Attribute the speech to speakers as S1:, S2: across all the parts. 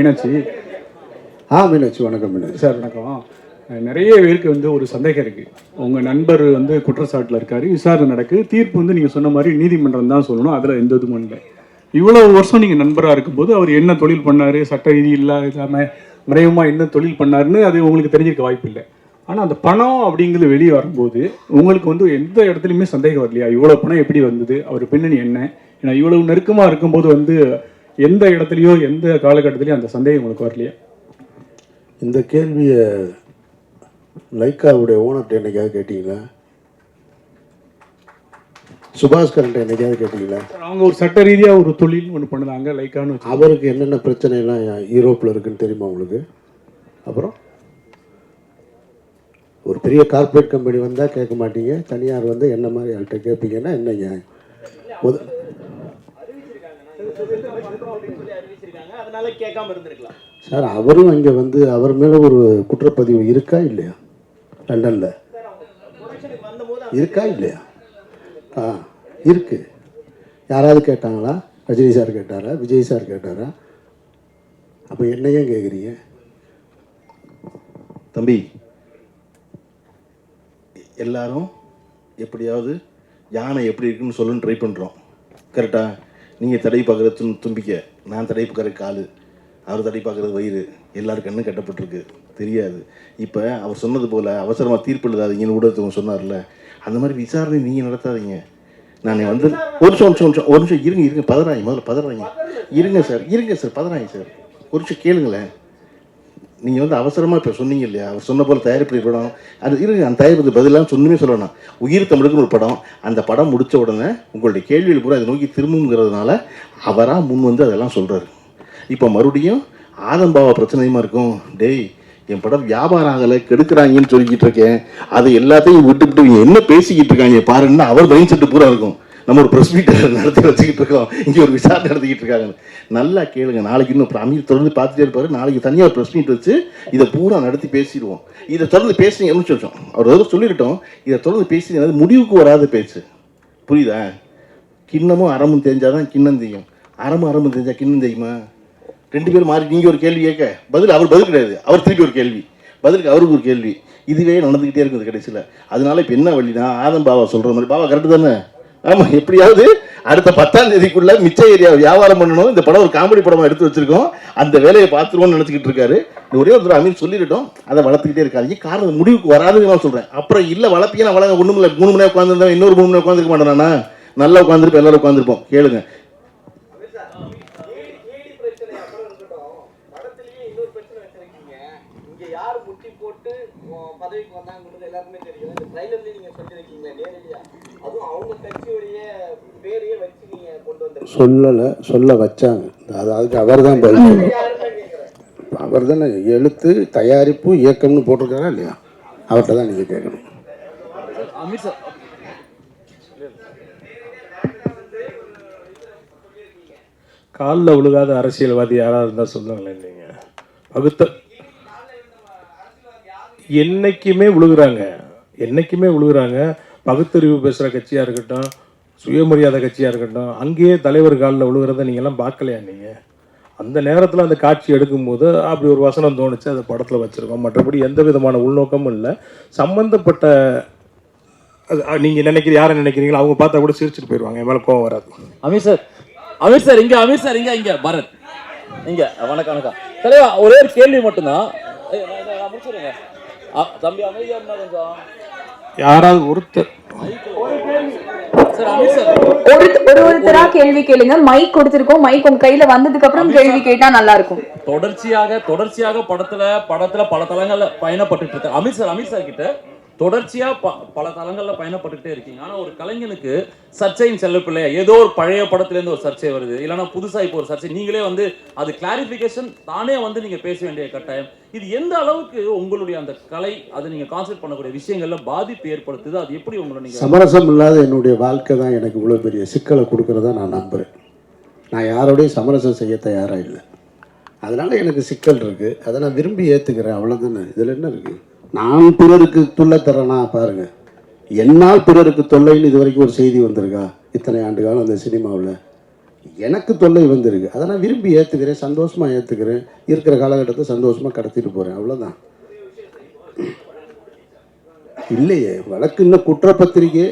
S1: மீனாட்சி?
S2: ஆ மீனாட்சி வணக்கம் மீனாட்சி.
S1: சார் வணக்கம். நிறைய பேருக்கு வந்து ஒரு சந்தேகம் இருக்கு. உங்க நண்பர் வந்து குற்றச்சாட்டில் இருக்காரு விசாரணை நடக்கு. தீர்ப்பு வந்து நீங்க சொன்ன மாதிரி நீதிமன்றம் தான் சொல்லணும் அதுல எந்த இதுவும் இல்லை. இவ்வளவு வருஷம் நீங்க நண்பரா இருக்கும்போது அவர் என்ன தொழில் பண்ணாரு சட்ட ரீதி இல்லாத இல்லாம மறைமுகமா என்ன தொழில் பண்ணாருன்னு அது உங்களுக்கு தெரிஞ்சிருக்க வாய்ப்பு இல்லை. ஆனா அந்த பணம் அப்படிங்கிறது வெளியே வரும்போது உங்களுக்கு வந்து எந்த இடத்துலையுமே சந்தேகம் வரலையா? இவ்வளவு பணம் எப்படி வந்தது? அவர் பின்னணி என்ன? ஏன்னா இவ்வளவு நெருக்கமா இருக்கும்போது வந்து எந்த இடத்துலயோ எந்த காலகட்டத்திலயும் அந்த சந்தேகம் உங்களுக்கு வரலையா?
S2: இந்த கேள்வியை லைக்காவுடைய ஓனர்கிட்ட என்னைக்காவது கேட்டீங்களா? சுபாஷ்கரன்ட்ட என்னைக்காவது கேட்டீங்களா?
S1: அவங்க ஒரு சட்ட ரீதியா ஒரு தொழில் ஒன்று பண்ணுதாங்க லைக்கான்னு
S2: அவருக்கு என்னென்ன பிரச்சனைலாம் யூரோப்பில் இருக்குன்னு தெரியுமா உங்களுக்கு? அப்புறம்? ஒரு பெரிய கார்ப்பரேட் கம்பெனி வந்தால் கேட்க மாட்டீங்க. தனியார் வந்து என்ன மாதிரி ஆள்கிட்ட கேட்பீங்கன்னா என்ன சார் அவரும் இங்கே வந்து அவர் மேலே ஒரு குற்றப்பதிவு இருக்கா இல்லையா? லண்டனில். இருக்கா இல்லையா? ஆ இருக்கு. யாராவது கேட்டாங்களா? ரஜினி சார் கேட்டாரா? விஜய் சார் கேட்டாரா? அப்போ என்ன ஏன் கேட்குறீங்க
S3: தம்பி எல்லாரும் எப்படியாவது யானை எப்படி இருக்குன்னு சொல்லுன்னு ட்ரை பண்ணுறோம் கரெக்டா நீங்கள் தடை பார்க்குற தும் தும்பிக்க. நான் தடை பார்க்குற காலு. அவர் தடை பார்க்குறது வயிறு. எல்லாரும் கண்ணும் கட்டப்பட்டிருக்கு. தெரியாது. இப்போ அவர் சொன்னது போல் அவசரமாக தீர்ப்பு எழுதாதீங்கன்னு ஊடகத்தவங்க சொன்னார்ல. அந்த மாதிரி விசாரணை நீங்கள் நடத்தாதீங்க. நான் வந்து ஒரு நிமிஷம் ஒரு நிமிஷம், நிமிஷம் ஒரு நிமிஷம். இருங்க இருங்க. பதறாங்க முதல்ல பதறாங்க இருங்க சார் இருங்க சார். பதறாங்க சார். ஒரு நிமிஷம் கேளுங்களேன். நீங்கள் வந்து அவசரமாக இப்போ சொன்னீங்க இல்லையா? அவர் சொன்ன போல் தயாரிப்பு படம். அது இருங்க அந்த தயாரிப்பு பதிலாக சொன்னுமே சொல்லணும். உயிர் தமிழுக்கு ஒரு படம். அந்த படம் முடித்த உடனே உங்களுடைய கேள்விகள் பூரா அதை நோக்கி திரும்புங்கிறதுனால அவராக முன் வந்து அதெல்லாம் சொல்கிறாரு இப்போ மறுபடியும் ஆதம்பாவா பிரச்சனையுமா இருக்கும். டேய் என் படம் வியாபாரம் ஆகலை கெடுக்கிறாங்கன்னு சொல்லிக்கிட்டு இருக்கேன். அதை எல்லாத்தையும் விட்டுவிட்டு என்ன பேசிக்கிட்டு இருக்காங்க பாருன்னா அவர் மைண்ட் செட்டு பூரா இருக்கும். நம்ம ஒரு ப்ரெஸ் மீட் நடத்தி வச்சுக்கிட்டு இருக்கோம். இங்கே ஒரு விசாரணை நடத்திக்கிட்டு இருக்காங்க நல்லா கேளுங்க. நாளைக்கு இன்னும் அமீர் தொடர்ந்து பார்த்துட்டே இருப்பாரு. நாளைக்கு தனியாக ஒரு ப்ரெஸ் மீட் வச்சு இதை பூரா நடத்தி பேசிடுவோம். இதை தொடர்ந்து பேசுனீங்க சொல்லிட்டோம் அவர் ஏதோ சொல்லிட்டோம் இதை தொடர்ந்து பேசி முடிவுக்கு வராத பேச்சு. புரியுதா? கிண்ணமும் அறமும் தெரிஞ்சால் தான் கிண்ணம் தெரியும் அறமும் அறமும் தெரிஞ்சால் கிண்ணம் தெரியுமா ரெண்டு பேரும் மாறி நீங்கள் ஒரு கேள்வி கேட்க. பதில் அவர் பதில் கிடையாது. அவர் திருப்பி ஒரு கேள்வி. பதிலுக்கு அவருக்கு ஒரு கேள்வி. இதுவே நடந்துக்கிட்டே இருக்குது கடைசியில். அதனால இப்போ என்ன வழினா ஆதம் பாபா சொல்கிற மாதிரி. பாபா கரெக்டு தானே? ஆமாம் எப்படியாவது அடுத்த பத்தாம் தேதிக்குள்ள மிச்ச ஏரியா வியாபாரம் பண்ணணும். இந்த படம் ஒரு காமெடி படமா எடுத்து வச்சிருக்கோம். அந்த வேலையை பார்த்துருவோம்னு நினச்சிக்கிட்டு இருக்காரு. ஒரே ஒரு தடவை சொல்லிட்டோம் அதை வளர்த்துக்கிட்டே இருக்காங்க காரணம் முடிவுக்கு வராதுன்னு நான் சொல்கிறேன் அப்புறம் இல்லை வளர்ப்பீங்க வளங்க ஒன்றும் இல்லை மூணு மணி உட்காந்துருந்தா இன்னொரு மூணு மணி நேரம் உட்காந்துருக்க மாட்டேனா நல்லா உட்காந்துருப்போம் எல்லாரும் உட்காந்துருப்போம் கேளுங்க
S4: ஏடி பிரச்சனை அப்புறம் இருக்கட்டும் படத்திலேயே இன்னொரு பிரச்சனை வச்சிருக்கீங்க இங்க யார் முட்டி போட்டு பதவிக்கு வந்தாங்கிறது எல்லாருக்குமே தெரியும். இந்த ட்ரைலர்லயே நீங்க சொல்லியிருக்கீங்களே நேரடியா. அதுவும் அவங்க கட்சியுடைய பேரையே வச்சு நீங்க கொண்டு வந்திருக்கீங்க.
S2: சொல்லலை சொல்ல வச்சாங்க. அது அதுக்கு அவர் தான் பதில் அவர் தானே எழுத்து தயாரிப்பு இயக்கம்னு போட்டிருக்காரா இல்லையா? அவர்கிட்ட தான் நீங்கள் கேட்கணும்.
S5: அமீர் சார்.
S6: காலில் விழுகாத அரசியல்வாதி யாராக இருந்தால் சொல்லுங்களேன் நீங்கள் பகுத்த என்னைக்குமே விழுகிறாங்க என்னைக்குமே விழுகிறாங்க பகுத்தறிவு பேசுகிற கட்சியாக இருக்கட்டும் சுயமரியாதை கட்சியாக இருக்கட்டும் அங்கேயே தலைவர் காலில் விழுகிறத நீங்கள்லாம் பார்க்கலையா நீங்கள் அந்த நேரத்தில் அந்த காட்சி எடுக்கும்போது அப்படி ஒரு வசனம் தோணுச்சு அதை படத்தில் வச்சுருக்கோம். மற்றபடி எந்த விதமான உள்நோக்கமும் இல்லை. சம்மந்தப்பட்ட நீங்கள் நினைக்கிற யாரை நினைக்கிறீங்களோ அவங்க பார்த்தா கூட சிரிச்சுட்டு போயிடுவாங்க என் மேலே கோவம் வராது.
S5: அமீர் சார் அமீர் சார் இங்கே அமீர் சார் இங்கே இங்கே பரத். இங்கே வணக்கம் வணக்கம். தலைவா ஒரே ஒரு கேள்வி மட்டும்தான். முடிச்சுருங்க தம்பி அமைதியா இருந்தா கொஞ்சம்.
S6: யாராவது ஒருத்தர்.
S5: Sir Ameer sir.
S7: ஒரு ஒரு ஒருத்தரா கேள்வி கேளுங்க. மைக் கொடுத்திருக்கோம். மைக் உங்க கையில வந்ததுக்கு அப்புறம் கேள்வி கேட்டா நல்லா இருக்கும்.
S5: தொடர்ச்சியாக தொடர்ச்சியாக படத்துல படத்துல பல தளங்கள்ல பயணப்பட்டுட்டு இருக்க அமீர் சார் அமீர் சார் கிட்ட. தொடர்ச்சியாக ப- பல தளங்களில் பயணப்பட்டுக்கிட்டே இருக்கீங்க. ஆனால் ஒரு கலைஞனுக்கு சர்ச்சையின் செல்லப்பில்லை ஏதோ ஒரு பழைய படத்துலேருந்து ஒரு சர்ச்சை வருது. இல்லைன்னா புதுசாக இப்போ ஒரு சர்ச்சை. நீங்களே வந்து அது கிளாரிஃபிகேஷன் தானே வந்து நீங்கள் பேச வேண்டிய கட்டாயம். இது எந்த அளவுக்கு உங்களுடைய அந்த கலை அதை நீங்கள் கான்சென்ட் பண்ணக்கூடிய விஷயங்களில் பாதிப்பு ஏற்படுத்துது? அது எப்படி உங்களை நீங்கள்
S2: சமரசம் இல்லாத என்னுடைய வாழ்க்கை தான் எனக்கு இவ்வளோ பெரிய சிக்கலை கொடுக்குறதா நான் நம்புகிறேன் நான் யாரோடையும் சமரசம் செய்ய தயாராக இல்லை. அதனால் எனக்கு சிக்கல் இருக்குது அதை நான் விரும்பி ஏற்றுக்கிறேன் அவ்வளோதானே இதில் என்ன இருக்குது நான் பிறருக்கு தொல்லை தரேனா பாருங்க. என்னால் பிறருக்கு தொல்லைன்னு இது வரைக்கும் ஒரு செய்தி வந்திருக்கா? இத்தனை ஆண்டு காலம் அந்த சினிமாவில். எனக்கு தொல்லை வந்திருக்கு. அதை நான் விரும்பி ஏற்றுக்கிறேன் சந்தோஷமாக ஏற்றுக்கிறேன் இருக்கிற காலகட்டத்தை சந்தோஷமாக கடத்திட்டு போகிறேன் அவ்வளோதான் இல்லையே வழக்கு இன்னும் குற்றப்பத்திரிக்கை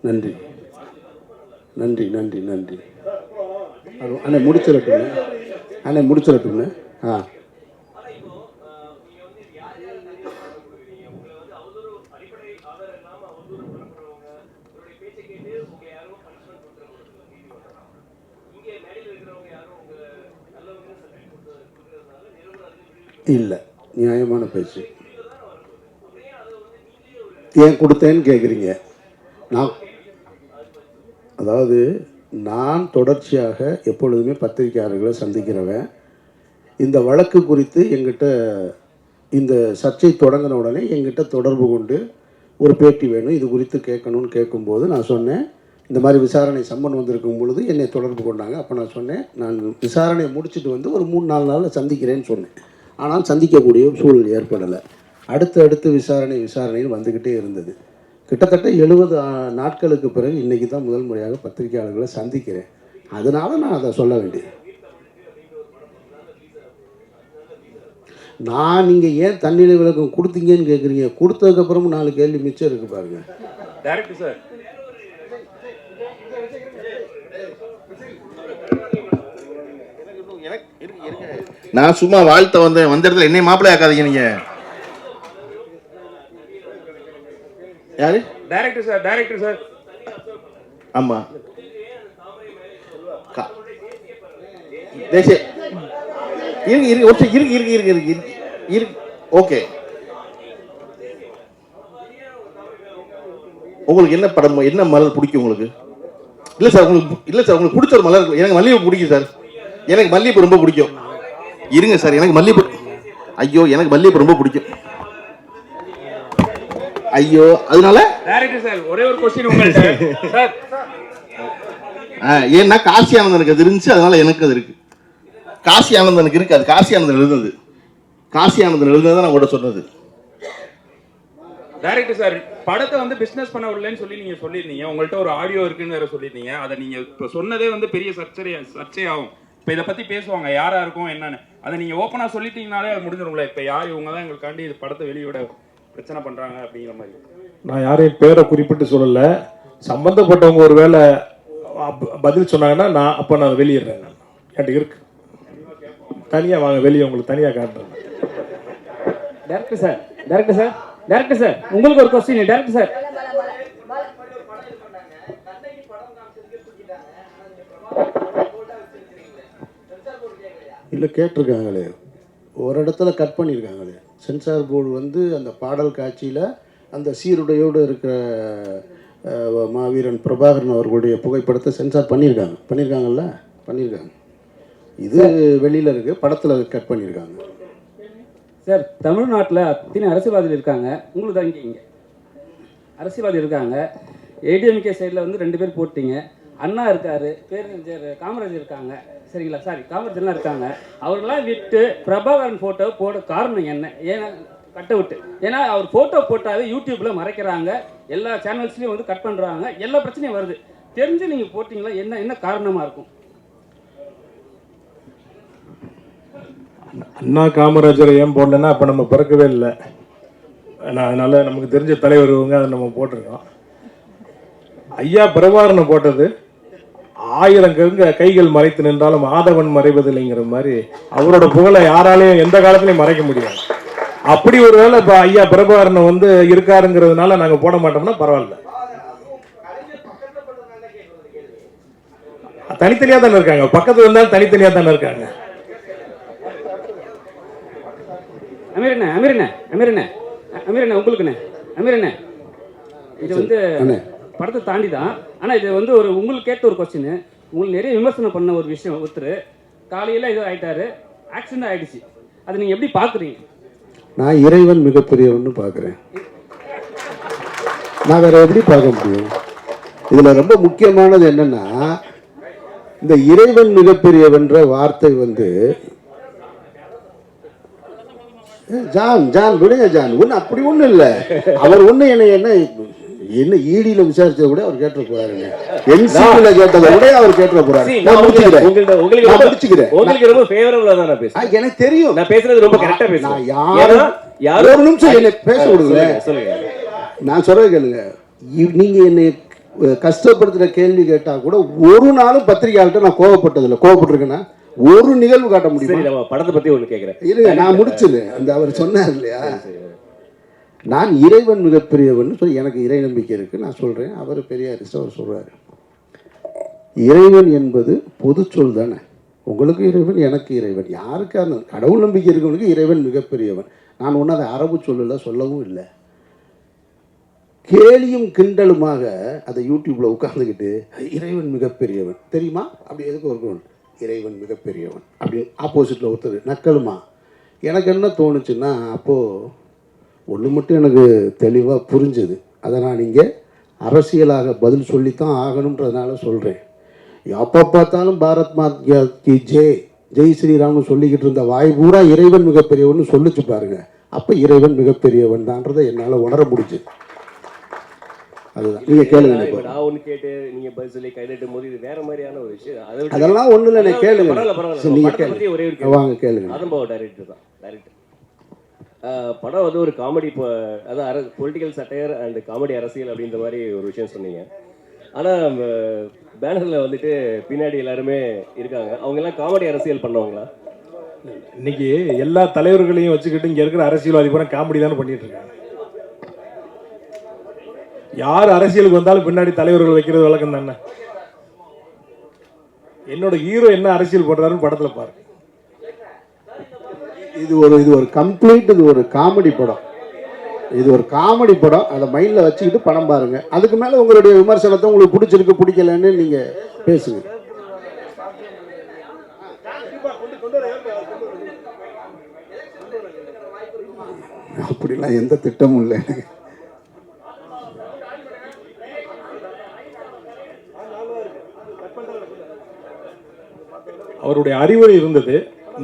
S2: நன்றி. நன்றி நன்றி நன்றி. அரு- அண்ணே முடிச்சிடட்டுண்ணே அண்ணே முடிச்சிடட்டுண்ணே ஆ. இல்லை நியாயமான பேச்சு. ஏன் கொடுத்தேன்னு கேட்குறீங்க நான் அதாவது நான் தொடர்ச்சியாக எப்பொழுதுமே பத்திரிகையாளர்களை சந்திக்கிறவன். இந்த வழக்கு குறித்து எங்கிட்ட இந்த சர்ச்சை தொடங்கின உடனே எங்கிட்ட தொடர்பு கொண்டு ஒரு பேட்டி வேணும் இது குறித்து கேட்கணும்னு கேட்கும்போது நான் சொன்னேன் இந்த மாதிரி விசாரணை சம்மன் வந்திருக்கும் பொழுது என்னை தொடர்பு கொண்டாங்க. அப்போ நான் சொன்னேன் நான் விசாரணையை முடிச்சுட்டு வந்து ஒரு மூணு நாலு நாளில் சந்திக்கிறேன்னு சொன்னேன். ஆனால் சந்திக்கக்கூடிய சூழல் ஏற்படலை. அடுத்து அடுத்து விசாரணை விசாரணையில் வந்துக்கிட்டே இருந்தது. கிட்டத்தட்ட எழுபது நாட்களுக்கு பிறகு இன்றைக்கி தான் முதல் முறையாக பத்திரிகையாளர்களை சந்திக்கிறேன். அதனால் நான் அதை சொல்ல வேண்டியது. நான் நீங்கள் ஏன் தண்ணியில் விளக்கம் கொடுத்தீங்கன்னு கேட்குறீங்க கொடுத்ததுக்கப்புறமும் நாலு கேள்வி மிச்சம் இருக்குது பாருங்க.
S5: டேரக்டர் சார்
S3: நான் சும்மா வாழ்த்த வந்தேன் வந்த இடத்துல என்னை மாப்பிள்ளை ஆக்காதீங்க நீங்க. யாரு?
S5: டேரக்டர் சார் டேரக்டர் சார்
S3: ஆமா. தேசிய. ஒரு நிமிஷம், இருங்க இருங்க இருங்க இருங்க இருங்க இருங்க ஓகே. உங்களுக்கு என்ன படம் என்ன மலர் பிடிக்கும் உங்களுக்கு? இல்லை சார் உங்களுக்கு இல்லை சார் உங்களுக்கு பிடிச்ச ஒரு மலர் இருக்கு. எனக்கு மல்லிகைப்பூ பிடிக்கும் சார் எனக்கு மல்லிகைப்பூ ரொம்ப பிடிக்கும். இருங்க சார் எனக்கு மல்லிகைப்பூ. ஐயோ எனக்கு மல்லிகைப்பூ ரொம்ப பிடிக்கும். ஐயோ அதனால?
S5: டேரக்டர் சார் ஒரே ஒரு கொஸ்டின் உங்கள்கிட்ட சார்.
S3: ஏன்னா காசி ஆனந்தனுக்கு அது இருந்துச்சு அதனால எனக்கு அது இருக்கு. காசி ஆனந்தனுக்கு இருக்கு அது காசி ஆனந்தன் எழுதுனது. காசி ஆனந்தன் எழுதுனது நான் கூட சொன்னது.
S8: டைரக்டர் சார் படத்தை வந்து பிசினஸ் பண்ண விடலன்னு சொல்லி நீங்க சொல்லியிருந்தீங்க. உங்கள்ட்ட ஒரு ஆடியோ இருக்குன்னு வேற சொல்லியிருந்தீங்க. அதை நீங்க இப்போ சொன்னதே வந்து பெரிய சர்ச்சை சர்ச்சையாகும். இப்போ இதை பத்தி பேசுவாங்க. யாரா இருக்கும் என்னன்னு. அதை நீங்க ஓப்பனா சொல்லிட்டீங்கனாலே அது முடிஞ்சிடும்ல இப்போ யார் இவங்க தான் எங்களுக்காண்டி இது படத்தை வெளியிட பிரச்சனை பண்றாங்க அப்படிங்கிற மாதிரி
S6: நான் யாரையும் பேரை குறிப்பிட்டு சொல்லல. சம்பந்தப்பட்டவங்க ஒரு வேளை பதில் சொன்னாங்கன்னா நான் அப்போ நான் வெளியிடுறேன் நான். என்கிட்ட இருக்கு. தனியாக வாங்க வெளியே உங்களுக்கு தனியாக காட்டுறேன்.
S9: Director sir director sir director sir உங்களுக்கு ஒரு கொஸ்டின் டேரக்டர் சார்
S2: இல்லை கேட்டிருக்காங்களே. ஒரு இடத்துல கட் பண்ணியிருக்காங்களே. சென்சார் போர்டு வந்து அந்த பாடல் காட்சியில் அந்த சீருடையோடு இருக்கிற மாவீரன் பிரபாகரன் அவர்களுடைய புகைப்படத்தை சென்சார் பண்ணியிருக்காங்க. பண்ணியிருக்காங்கல்ல? பண்ணியிருக்காங்க. இது வெளியில் இருக்குது படத்தில் கட் பண்ணியிருக்காங்க.
S9: சார் தமிழ்நாட்டில் அத்தனை அரசியல்வாதிகள் இருக்காங்க. உங்களுக்கு தான் இங்கே இங்கே? அரசியல்வாதி இருக்காங்க. ஏடிஎம்கே சைடில் வந்து ரெண்டு பேர் போட்டீங்க. அண்ணா இருக்காரு பேரறிஞர் காமராஜர் இருக்காங்க. சரிங்களா? சாரி காமராஜர்லாம் இருக்காங்க. அவர்களாம் விட்டு பிரபாகரன் ஃபோட்டோ போட காரணம் என்ன? ஏன்னா கட்ட விட்டு. ஏன்னா அவர் ஃபோட்டோ போட்டாவே யூடியூப்பில் மறைக்கிறாங்க. எல்லா சேனல்ஸ்லையும் வந்து கட் பண்ணுறாங்க எல்லா பிரச்சனையும் வருது. தெரிஞ்சு நீங்கள் போட்டிங்களா? என்ன என்ன காரணமாக இருக்கும்?
S6: அண்ணா காமராஜரை ஏன் போடலன்னா அப்போ நம்ம பிறக்கவே இல்லை. அதனால் நமக்கு தெரிஞ்ச தலைவர் இவங்க அதை நம்ம போட்டிருக்கோம். ஐயா பிரபாகரனை போட்டது ஆயிரம் கங்க கைகள் மறைத்து நின்றாலும் ஆதவன் மறைவதில்லைங்கிற மாதிரி அவரோட புகழை யாராலையும் எந்த காலத்துலையும் மறைக்க முடியாது. அப்படி ஒரு வேளை இப்போ ஐயா பிரபாகரனை வந்து இருக்காருங்கிறதுனால நாங்கள் போட மாட்டோம்னா பரவாயில்ல. தனித்தனியாக தானே இருக்காங்க. பக்கத்துல இருந்தாலும் தனித்தனியாக தானே இருக்காங்க.
S9: அமீரண்ணே அமீரண்ணே அமீரண்ணே அமீரண்ணே உங்களுக்குண்ணே அமீரண்ணே. இது வந்து
S2: அண்ணே.
S9: படத்தை தாண்டி தான் ஆனால் இது வந்து ஒரு உங்களுக்கு கேட்ட ஒரு கொஸ்டின் உங்களுக்கு நிறைய விமர்சனம் பண்ண ஒரு விஷயம் ஒருத்தர் காலையில் இது ஆகிட்டாரு ஆக்சிடென்ட் ஆகிடுச்சு அதை நீங்கள் எப்படி பார்க்குறீங்க
S2: நான் இறைவன் மிகப்பெரியவன்னு பார்க்குறேன் நான் வேற எப்படி பார்க்க முடியும்? இதில் ரொம்ப முக்கியமானது என்னன்னா இந்த இறைவன் மிகப்பெரியவன்ற வார்த்தை வந்து ஜான் ஜான் விடுங்க ஜான். ஒன்று அப்படி ஒன்றும் இல்லை. அவர் ஒன்றும் என்னை என்ன என்ன ஈடியில விசாரிச்சதை விட அவர் கேட்டுற போறாருங்க. என்சிபில கேட்டதை விட அவர் கேட்டுற போறாரு. நான்
S10: நான் உங்களுக்கு
S2: முடிச்சுக்கிறேன்.
S10: உங்களுக்கு
S2: நான்
S10: ரொம்ப-
S2: முடிச்சுக்கிறேன்.
S10: உங்களுக்கு ரொம்ப ஃபேவரபிளா தான் நான்
S2: ஆ,
S10: பேசுறேன்
S2: எனக்கு தெரியும்.
S10: நான் பேசுறது ரொம்ப கரெக்டா
S2: நான்
S10: பேசுறேன்.
S2: ஒரு நிமிஷம் என்னை பேச விடுங்களேன்
S10: சொல்லுங்க,
S2: நான் சொல்றது கேளுங்க. நீங்க என்னை அஹ், கஷ்டப்படுத்துற கேள்வி கேட்டா கூட ஒரு நாளும் பத்திரிகையாளர்கிட்ட நான் கோவப்பட்டதில்லை. கோவப்பட்டிருக்கேன்னா ஒரு நிகழ்வு காட்ட முடியுமா?
S10: படத்தை பத்தி ஒண்ணு கேக்குறேன்.
S2: இருங்க நான் முடிச்சது அந்த அவர் சொன்னார் இல்லையா? நான் இறைவன் மிகப்பெரியவன் சொல்லி எனக்கு இறை நம்பிக்கை இருக்குது நான் சொல்றேன். அவர் பெரியாரிஸ்ட் அவர் சொல்றாரு. இறைவன் என்பது பொது சொல் தானே. உங்களுக்கு இறைவன் எனக்கு இறைவன். யாருக்கான கடவுள் நம்பிக்கை இருக்கவனுக்கு இறைவன் மிகப்பெரியவன். நான் ஒன்றும் அதை அரபு சொல்லல சொல்லவும் இல்லை. கேலியும் கிண்டலுமாக அதை யூடியூப்ல உட்காந்துக்கிட்டு இறைவன் மிகப்பெரியவன். தெரியுமா? அப்படி எதுக்கு இருக்கணும் இறைவன் மிகப்பெரியவன். அப்படின்னு ஆப்போசிட்டில் ஒருத்தர் நக்கலுமா? எனக்கு என்ன தோணுச்சுன்னா அப்போது ஒன்று மட்டும் எனக்கு தெளிவாக புரிஞ்சுது. அதை நான் இங்கே அரசியலாக பதில் சொல்லித்தான் ஆகணுன்றதுனால சொல்கிறேன் எப்போ பார்த்தாலும் பாரத் மாத்யா கி ஜெய் ஜெய் ஸ்ரீராம்னு சொல்லிக்கிட்டு இருந்த வாய் பூரா இறைவன் மிகப்பெரியவன் சொல்லிச்சு பாருங்க. அப்போ இறைவன் மிகப்பெரியவன் தான்றதை என்னால் உணர முடிஞ்சுது. அதுதான். நீங்கள் கேளுங்க
S10: நான் ஒண்ணு கேட்டு நீங்க பதில் சொல்லி கைதட்டும் போது இது வேற மாதிரியான ஒரு விஷயம். அதை விட்டு-
S2: அதெல்லாம் ஒன்றும் இல்லை கேளுங்க. நீங்கள்
S10: ஒரே
S2: கேளுங்க. வாங்க கேளுங்க.
S10: அதம்பாவ டைரக்டர் தான் டைரக்டர் படம் வந்து ஒரு காமெடி இப்போ அதாவது அர பொலிட்டிக்கல் சட்டையர் அண்ட் காமெடி அரசியல் அப்படின்ற மாதிரி ஒரு விஷயம் சொன்னீங்க. ஆனால் பேனரில் வந்துட்டு பின்னாடி எல்லாருமே இருக்காங்க. அவங்க எல்லாம் காமெடி அரசியல் பண்ணுவாங்களா?
S6: இன்னைக்கு எல்லா தலைவர்களையும் வச்சுக்கிட்டு இங்கே இருக்கிற அரசியல்வாதி பூரா காமெடி தானே பண்ணிட்டு இருக்காங்க. யார் அரசியலுக்கு வந்தாலும் பின்னாடி தலைவர்கள் வைக்கிறது வழக்கம் தானே என்னோட ஹீரோ என்ன அரசியல் பண்றாருன்னு படத்தில் பாருங்க.
S2: இது ஒரு இது ஒரு கம்ப்ளீட் இது ஒரு காமெடி படம். இது ஒரு காமெடி படம். அதை மைண்டில் வச்சுக்கிட்டு படம் பாருங்கள் அதுக்கு மேலே உங்களுடைய விமர்சனத்தை உங்களுக்கு பிடிச்சிருக்கு பிடிக்கலன்னு நீங்கள் பேசுங்க. அப்படிலாம் எந்த திட்டமும் இல்லை எனக்கு.
S6: அவருடைய அறிவுரை இருந்தது.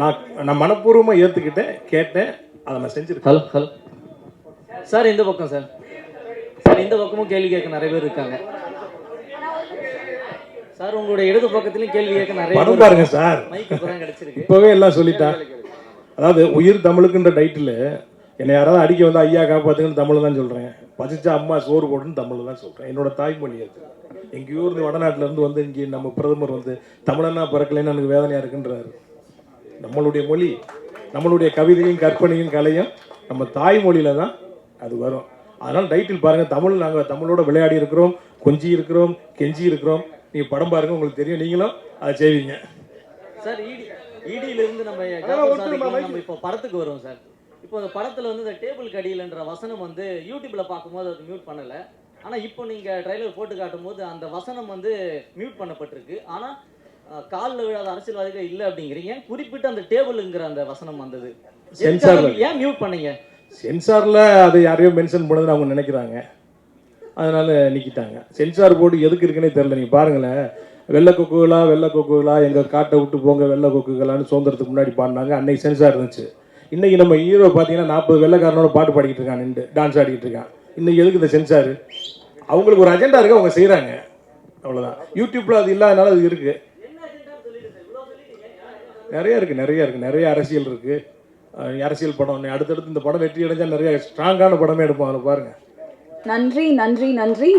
S6: நான் நான் மனப்பூர்வமா ஏத்துக்கிட்டேன் கேட்டேன் அதை நான் செஞ்சிருக்கேன்.
S11: Hello hello. சார் இந்த பக்கம் சார். சார் இந்த பக்கமும் கேள்வி கேட்க நிறைய பேர் இருக்காங்க. சார் உங்களுடைய இடது பக்கத்துலயும் கேள்வி கேட்க நிறைய
S6: படம்
S11: பேர்
S6: பாருங்க சார். இப்பவே எல்லாம் சொல்லிட்டான் அதாவது உயிர் தமிழுக்குன்ற டைட்டில் என்னை யாராவது அடிக்க வந்து ஐயா காப்பாத்துங்கன்னு தமிழ் தான் சொல்றேன். பசிச்சா அம்மா சோறு போடுன்னு தமிழ் தான் சொல்றேன். என்னோட தாய்மொழி அது. எங்கேயோ இருந்து வடநாட்டுல இருந்து வந்து இங்கே நம்ம பிரதமர் வந்து தமிழனா பிறக்கலைன்னு எனக்கு வேதனையா இருக்குன்றாரு. நம்மளுடைய மொழி நம்மளுடைய கவிதையும் கற்பனையும் கலையும் நம்ம தாய்மொழியில தான் அது வரும். அதனால டைட்டில் பாருங்க தமிழ் நாங்கள் தமிழோட விளையாடி இருக்கிறோம் கொஞ்சி இருக்கிறோம் கெஞ்சி இருக்கிறோம். நீங்க படம் பாருங்க உங்களுக்கு தெரியும். நீங்களும் அதை செய்வீங்க.
S11: சார் இடி இடியில இருந்து நம்ம நம்ம இப்போ படத்துக்கு வருவோம் சார். இப்போ அந்த படத்துல வந்து இந்த டேபிள் கடியிலன்ற வசனம் வந்து யூடியூப்ல பார்க்கும்போது அது மியூட் பண்ணல. ஆனா இப்போ நீங்க ட்ரைலர் போட்டு காட்டும்போது அந்த வசனம் வந்து மியூட் பண்ணப்பட்டிருக்கு. ஆனா அஹ், கால்ல விழாத அரசியல்வாதிகள் இல்ல அப்படிங்கிறீங்க. குறிப்பிட்ட அந்த டேபிள்ங்கிற அந்த வசனம் வந்தது? எதுக்காக ஏன் மியூட் பண்ணீங்க?
S6: சென்சார்ல அது யாரையோ மென்ஷன் பண்ணதுன்னு அவங்க நினைக்கிறாங்க. அதனால நீக்கிட்டாங்க. சென்சார் போர்டு எதுக்கு இருக்குன்னே தெரியல. நீங்க பாருங்களேன். வெள்ளை கொக்குகளா வெள்ளை கொக்குகளா எங்க காட்டை விட்டு போங்க வெள்ளை கொக்குகளான்னு சுதந்திரத்துக்கு முன்னாடி பாடினாங்க. அன்னைக்கு சென்சார் இருந்துச்சு. இன்னைக்கு நம்ம ஹீரோ பார்த்தீங்கன்னா நாற்பது வெள்ளைக்காரனோட பாட்டு பாடிக்கிட்டு இருக்கான் நின்று டான்ஸ் ஆடிக்கிட்டு இருக்கான். இன்னைக்கு எதுக்கு இந்த சென்சார் அவங்களுக்கு ஒரு அஜெண்டா இருக்கு அவங்க செய்றாங்க. அவ்வளவுதான். யூடியூப்ல அது இல்லாதனால அது இருக்கு. நிறைய இருக்குது நிறைய இருக்குது நிறைய அரசியல் இருக்குது அரசியல் படம் அடுத்தடுத்து இந்த படம் வெற்றி அடைஞ்சால் நிறைய ஸ்ட்ராங்கான படமே எடுப்போம் அதில்
S7: நன்றி நன்றி நன்றி.